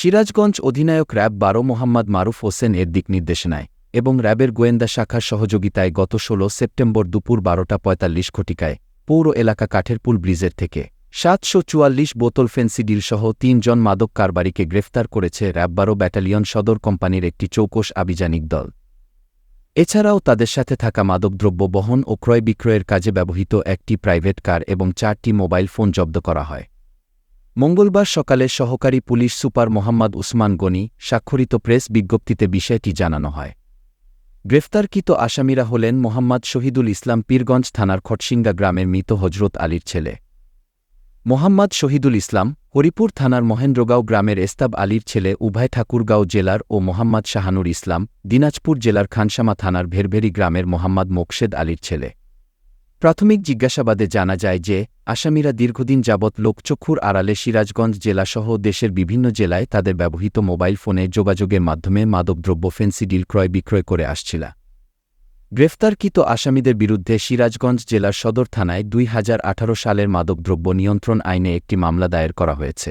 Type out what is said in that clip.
সিরাজগঞ্জ অধিনায়ক র্যাব বারো মোহাম্মদ মারুফ হোসেন এর দিক নির্দেশনায় এবং র্যাবের গোয়েন্দা শাখার সহযোগিতায় গত ১৬ সেপ্টেম্বর দুপুর বারোটা পঁয়তাল্লিশ ঘটিকায় পৌর এলাকা কাঠেরপুল ব্রিজের থেকে সাতশো চুয়াল্লিশ বোতল ফেন্সিডিল সহ তিনজন মাদক কারবারিকে গ্রেফতার করেছে র্যাব বারো ব্যাটালিয়ন সদর কোম্পানির একটি চৌকস আভিযানিক দল। এছাড়াও তাদের সাথে থাকা মাদকদ্রব্য বহন ও ক্রয় বিক্রয়ের কাজে ব্যবহৃত একটি প্রাইভেট কার এবং চারটি মোবাইল ফোন জব্দ করা হয়। মঙ্গলবার সকালে সহকারী পুলিশ সুপার মোহাম্মদ উসমান গনি স্বাক্ষরিত প্রেস বিজ্ঞপ্তিতে বিষয়টি জানানো হয়। গ্রেফতারকৃত আসামিরা হলেন মোহাম্মদ শহীদুল ইসলাম পীরগঞ্জ থানার খটসিঙ্গা গ্রামের মৃত হজরত আলীর ছেলে। মোহাম্মদ শহীদুল ইসলাম হরিপুর থানার মহেন্দ্রগাঁও গ্রামের এস্তাব আলীর ছেলে উভয় ঠাকুরগাঁও জেলার ও মোহাম্মদ শাহানুর ইসলাম দিনাজপুর জেলার খানসামা থানার ভেরভেরি গ্রামের মোহাম্মদ মোকশেদ আলীর ছেলে। প্রাথমিক জিজ্ঞাসাবাদে জানা যায় যে আসামিরা দীর্ঘদিন যাবৎ লোকচক্ষুর আড়ালে সিরাজগঞ্জ জেলাসহ দেশের বিভিন্ন জেলায় তাদের ব্যবহৃত মোবাইল ফোনে যোগাযোগের মাধ্যমে মাদকদ্রব্য ফেন্সিডিল ক্রয় বিক্রয় করে আসছিল। গ্রেফতারকৃত আসামিদের বিরুদ্ধে সিরাজগঞ্জ জেলার সদর থানায় দুই সালের মাদকদ্রব্য নিয়ন্ত্রণ আইনে একটি মামলা দায়ের করা হয়েছে।